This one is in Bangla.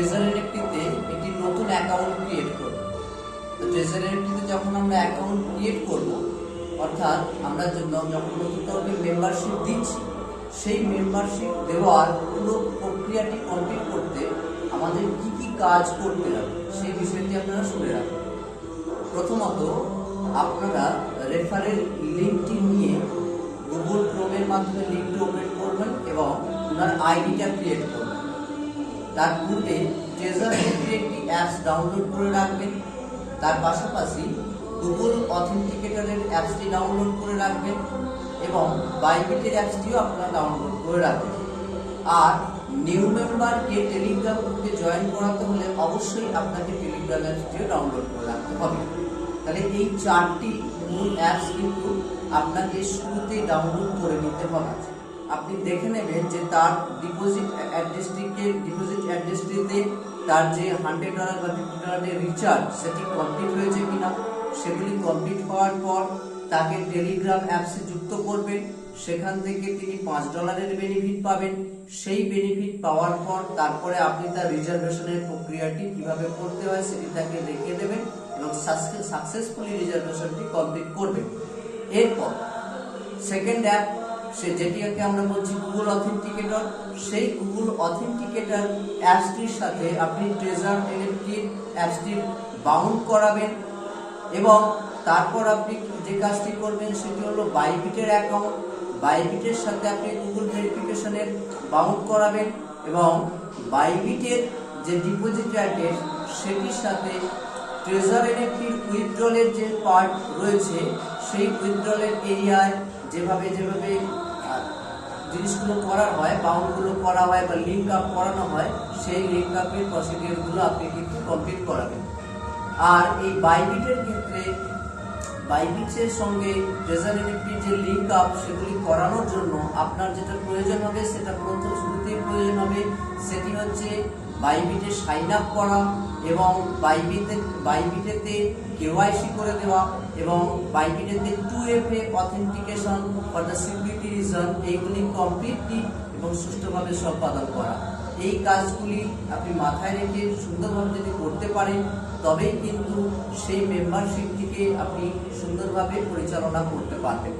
ট্রেজার এনএফটিতে একটি নতুন অ্যাকাউন্ট ক্রিয়েট করব। তো ট্রেজার এনএফটিতে যখন আমরা অ্যাকাউন্ট ক্রিয়েট করব, অর্থাৎ আমরা যখন নতুন কাউকে মেম্বারশিপ দিচ্ছি, সেই মেম্বারশিপ দেওয়ার পুরো প্রক্রিয়াটি কমপ্লিট করতে আমাদের কি কি কাজ করতে হবে, সেই বিষয়টি আপনারা শুনে রাখুন। প্রথমত, আপনারা রেফারেল লিঙ্কটি নিয়ে গুগল ক্রোমের মাধ্যমে লিঙ্কটি ওপেন করবেন এবং ওনার আইডিটা ক্রিয়েট করবেন। তার পূর্বে ট্রেজার একটি অ্যাপস ডাউনলোড করে রাখবেন। তার পাশাপাশি গুগল অথেন্টিকেটরের অ্যাপসটি ডাউনলোড করে রাখবেন এবং বাইবিটের অ্যাপসটিও আপনারা ডাউনলোড করে রাখবেন। আর নিউ মেম্বারকে টেলিগ্রাম গ্রুপে জয়েন করাতে হলে অবশ্যই আপনাকে টেলিগ্রাম অ্যাপসটিও ডাউনলোড করে রাখতে হবে। তাহলে এই চারটি মূল অ্যাপস কিন্তু আপনাকে শুরুতেই ডাউনলোড করে নিতে হবে। আপনি দেখে নেবেন যে তার ডিপোজিট অ্যাড্রেসটিকে ডিপোজিট অ্যাড্রেসটিতে তার যে হান্ড্রেড ডলার বা ফিফটি ডলারের রিচার্জ সেটি কমপ্লিট হয়েছে কিনা, সেগুলি কমপ্লিট হওয়ার পর তাকে টেলিগ্রাম অ্যাপসে যুক্ত করবেন। সেখান থেকে তিনি পাঁচ ডলারের বেনিফিট পাবেন। সেই বেনিফিট পাওয়ার পর তারপরে আপনি তার রিজার্ভেশনের প্রক্রিয়াটি কীভাবে করতে হয় সেটি তাকে দেখিয়ে দেবেন এবং সাকসেসফুলি রিজার্ভেশনটি কমপ্লিট করবেন। এরপর সেকেন্ড অ্যাপ সে যেটিকে আমরা বলছি গুগল অথেন্টিকেটর সেই গুগল অথেন্টিকেটর অ্যাপসটির সাথে আপনি ট্রেজার এনএফটি অ্যাপসটি বাউন্ড করাবেন এবং তারপর আপনি যে কাজটি করবেন সেটি হলো বাইবিটের অ্যাকাউন্ট বাইবিটের সাথে আপনি গুগল ভেরিফিকেশনের বাউন্ড করাবেন এবং বাইবিটের যে ডিপোজিট অ্যাড্রেস সেটির সাথে ট্রেজার এনএফটির উইথড্রলের যে পার্ট রয়েছে, সেই উইথড্রলের এরিয়ায় যেভাবে যেভাবে জিনিসগুলো করার হয় বাউন্ডগুলো করা হয় বা লিঙ্ক আপ করানো হয়, সেই লিঙ্ক আপের প্রসিডিওরগুলো আপনি কিন্তু কমপ্লিট করাবেন। আর এই বাইবিটের ক্ষেত্রে বাইবিটের সঙ্গে ট্রেজার এনএফটির যে লিঙ্ক আপ সেগুলি করানোর জন্য আপনার যেটা প্রয়োজন হবে, সেটা প্রথম শুরুতেই প্রয়োজন হবে, সেটি হচ্ছে বাইবিটে সাইন আপ করা এবং বাইবিতে বাইবিটেতে কেওয়াইসি করে দেওয়া এবং বাইবিটেতে two F A authentication for the security reason এইগুলি কমপ্লিটলি এবং সুষ্ঠুভাবে সম্পাদন করা। এই কাজগুলি আপনি মাথায় রেখে সুন্দরভাবে যদি করতে পারেন, তবেই কিন্তু সেই মেম্বারশিপটিকে আপনি সুন্দরভাবে পরিচালনা করতে পারবেন।